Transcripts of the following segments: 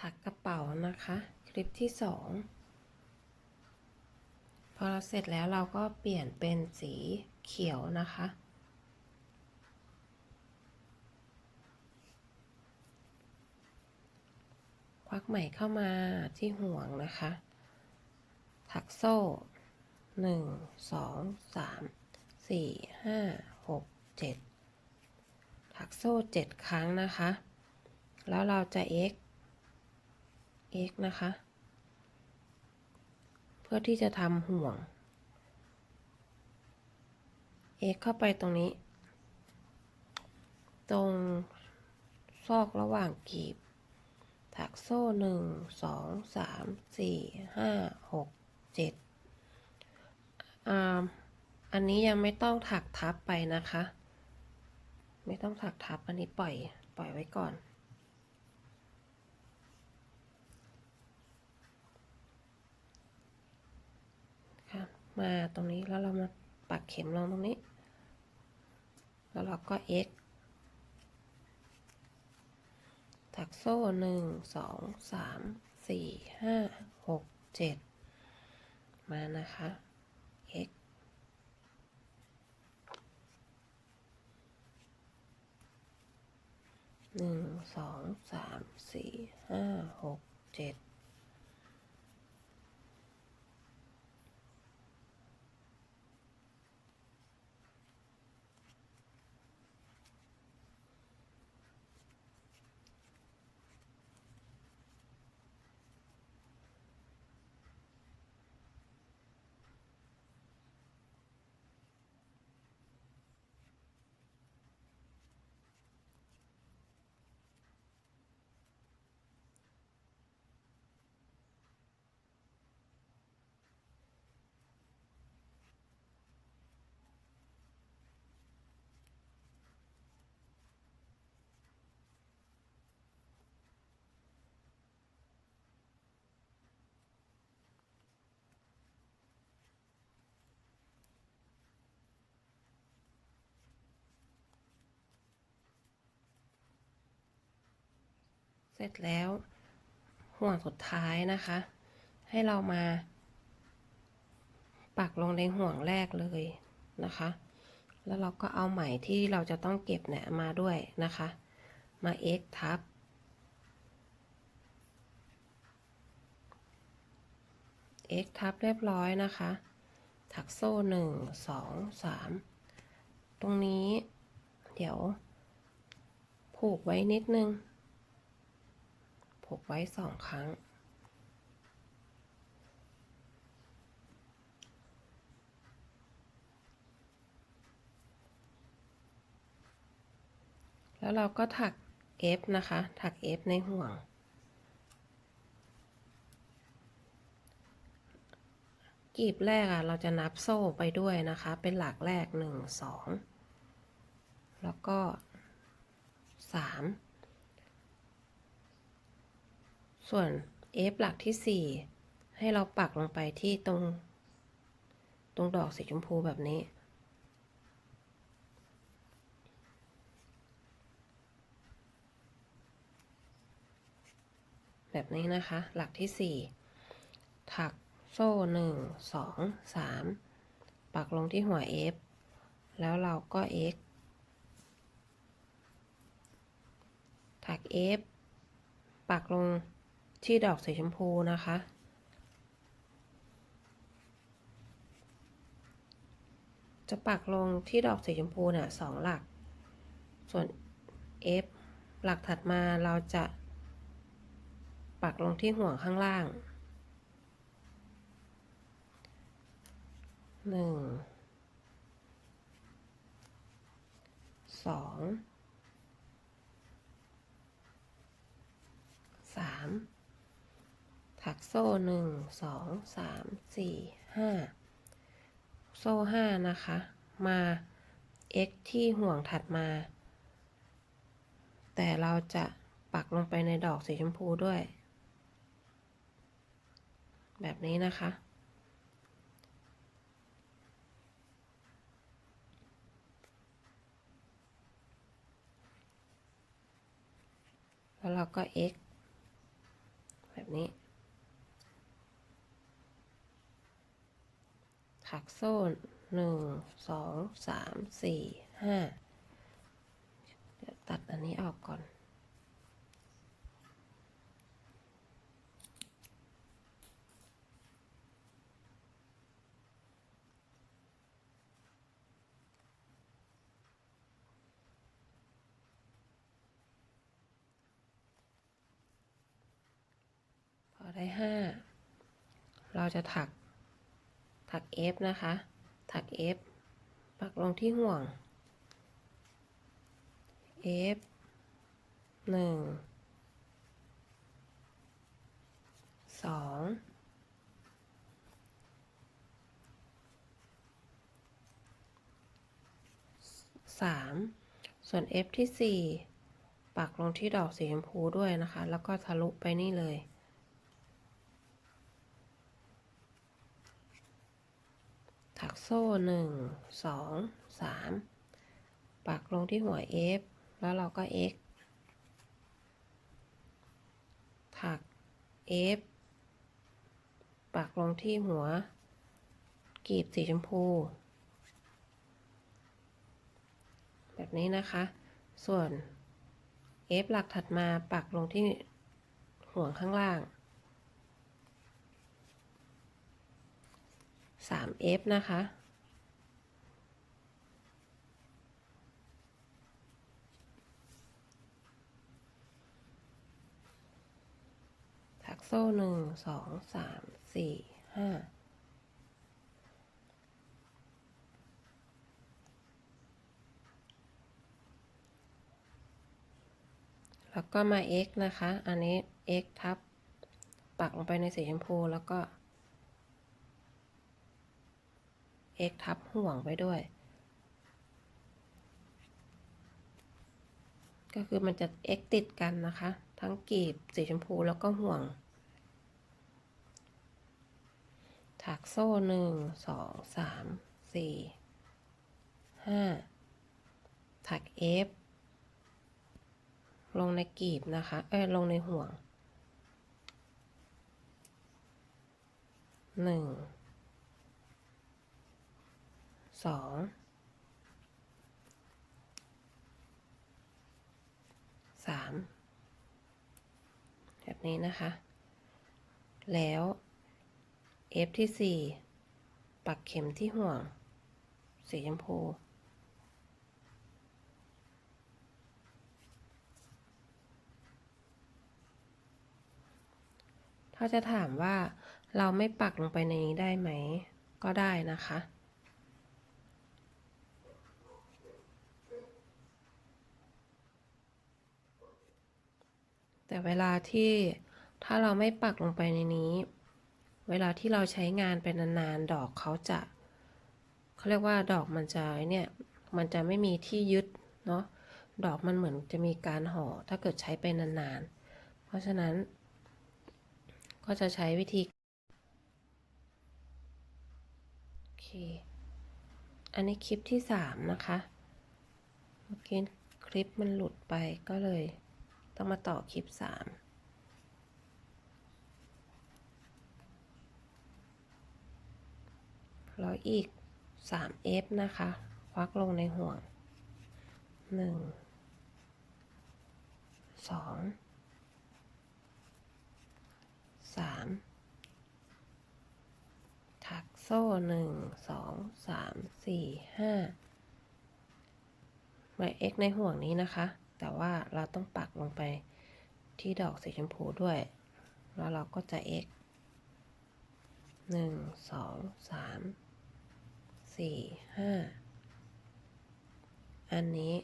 ถักกระเป๋านะคะ คลิปที่สองพอเราเสร็จแล้วเราก็เปลี่ยนเป็นสีเขียวนะคะ ควักไหมเข้ามาที่ห่วงนะคะ ถักโซ่หนึ่งสองสามสี่ห้าหกเจ็ดถักโซ่เจ็ดครั้งนะคะ แล้วเราจะ x x นะคะ เพื่อที่จะทำห่วง x เข้าไปตรงนี้ ตรงซอกระหว่างกีบ ถักโซ่หนึ่งสองสามสี่ห้าหกเจ็ดอันนี้ยังไม่ต้องถักทับไปนะคะ ไม่ต้องถักทับอันนี้ปล่อย ปล่อยไว้ก่อน ค่ะ มาตรงนี้แล้วเรามาปักเข็มลงตรงนี้ แล้วเราก็ x ถักโซ่หนึ่งสองสามสี่ห้าหกเจ็ดมานะคะ x หนึ่งสองสามสี่ห้าหกเจ็ด ร็จแล้วห่วงสุดท้ายนะคะ ให้เรามา ปักลงในห่วงแรกเลยนะคะ แล้วเราก็เอาไหมที่เราจะต้องเก็บเนี่ยมาด้วยนะคะ มา x ทับ x ทับเรียบร้อยนะคะ ถักโซ่หนึ่งสองสามตรงนี้ เดี๋ยวผูกไว้นิดนึง ผูกไว้สองครั้ง แล้วเราก็ถัก F นะคะ ถัก F ในห่วง กีบแรกอะเราจะนับโซ่ไปด้วยนะคะ เป็นหลักแรกหนึ่งสองแล้วก็สาม ส่วน F หลักที่ 4 ให้เราปักลงไปที่ตรง ตรงดอกสีชมพูแบบนี้ แบบนี้นะคะ หลักที่ 4 ถักโซ่1 2 3 ปักลงที่หัว F แล้วเราก็ X ถัก F ปักลง ที่ดอกสีชมพูนะคะ จะปักลงที่ดอกสีชมพูเนี่ยสองหลัก ส่วน F หลักถัดมาเราจะปักลงที่ห่วงข้างล่างหนึ่งสองสาม ถักโซ่หนึ่งสองสามสี่ห้าโซ่ห้านะคะ มา x ที่ห่วงถัดมา แต่เราจะปักลงไปในดอกสีชมพูด้วย แบบนี้นะคะ แล้วเราก็ x แบบนี้ ถักโซ่หนึ่งสองสามสี่ห้าเดี๋ยวตัดอันนี้ออกก่อน พอได้ห้าเราจะถัก ถัก F นะคะ ถัก F ปักลงที่ห่วง F หนึ่งสองสามส่วน F ที่สี่ปักลงที่ดอกสีชมพูด้วยนะคะ แล้วก็ทะลุไปนี่เลย ถักโซ่หนึ่งสองสามปักลงที่หัว F แล้วเราก็ X ถัก F ปักลงที่หัว กีบสีชมพู แบบนี้นะคะ ส่วน F หลักถัดมาปักลงที่ห่วงข้างล่าง 3F นะคะ โซ่หนึ่งสองสามสี่ห้าแล้วก็มา x นะคะ อันนี้ x ทับ ปักลงไปในสีชมพูแล้วก็ x ทับห่วงไปด้วย ก็คือมันจะ x ติดกันนะคะ ทั้งกีบสีชมพูแล้วก็ห่วง ถักโซ่หนึ่งสองสามสี่ห้าถัก F ลงในกีบนะคะ เอ้ยลงในห่วงหนึ่งสองสามแบบนี้นะคะ แล้ว F ที่สี่ปักเข็มที่ห่วง สีชมพู ถ้าจะถามว่าเราไม่ปักลงไปในนี้ได้ไหม ก็ได้นะคะแต่เวลาที่ถ้าเราไม่ปักลงไปในนี้ เวลาที่เราใช้งานไปนานๆ ดอกเขาจะเขาเรียกว่าดอกมันจะเนี่ยมันจะไม่มีที่ยึดเนาะดอกมันเหมือนจะมีการห่อถ้าเกิดใช้ไปนานๆ เพราะฉะนั้น ก็จะใช้วิธีโอเคอันนี้คลิปที่สามนะคะเมื่อกี้คลิปมันหลุดไปก็เลยต้องมาต่อคลิปสาม แล้วอีก 3F นะคะ ควักลงในห่วง 1 2 3 ถักโซ่ 1 2 3 4 5 หมาย x ในห่วงนี้นะคะ แต่ว่าเราต้องปักลงไปที่ดอกสีชมพูด้วย แล้วเราก็จะ x หนึ่ง สี่ห้าอันนี้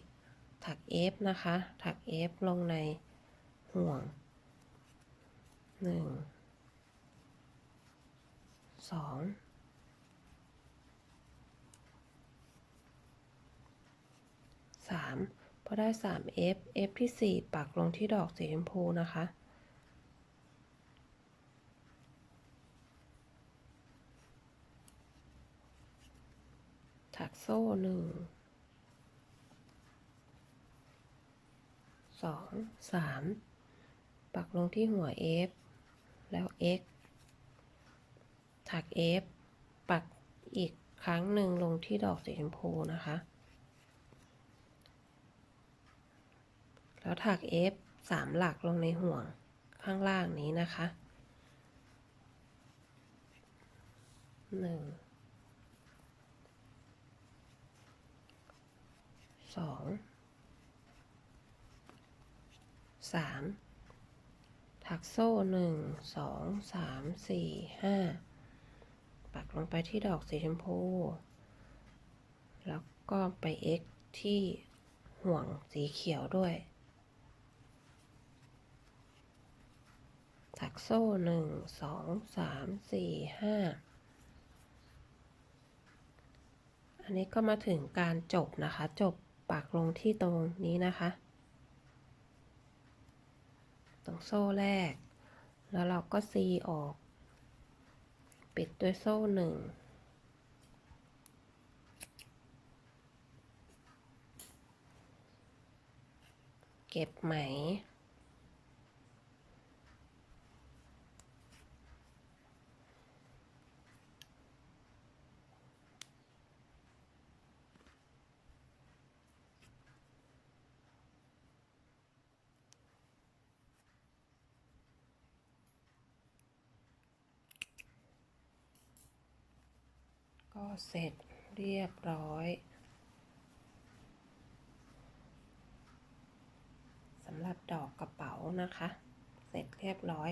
ถัก F นะคะ ถัก F ลงในห่วงหนึ่งสองสามพอได้สาม F F ที่สี่ปักลงที่ดอกสีชมพูนะคะ โซ่หนึ่งสองสามปักลงที่หัว F แล้ว x ถัก f ปักอีกครั้งหนึ่งลงที่ดอกสีชมพูนะคะ แล้วถัก f สามหลักลงในห่วงข้างล่างนี้นะคะหนึ่ง สองสามถักโซ่หนึ่งสองสามสี่ห้าปักลงไปที่ดอกสีชมพู แล้วก็ไป x ที่ห่วงสีเขียวด้วย ถักโซ่หนึ่งสองสามสี่ห้าอันนี้ก็มาถึงการจบนะคะ จบ ปักลงที่ตรงนี้นะคะ ตรงโซ่แรก แล้วเราก็ซีออก ปิดด้วยโซ่หนึ่งเก็บไหม ก็ เสร็จเรียบร้อยสำหรับดอกกระเป๋านะคะ เสร็จเรียบร้อย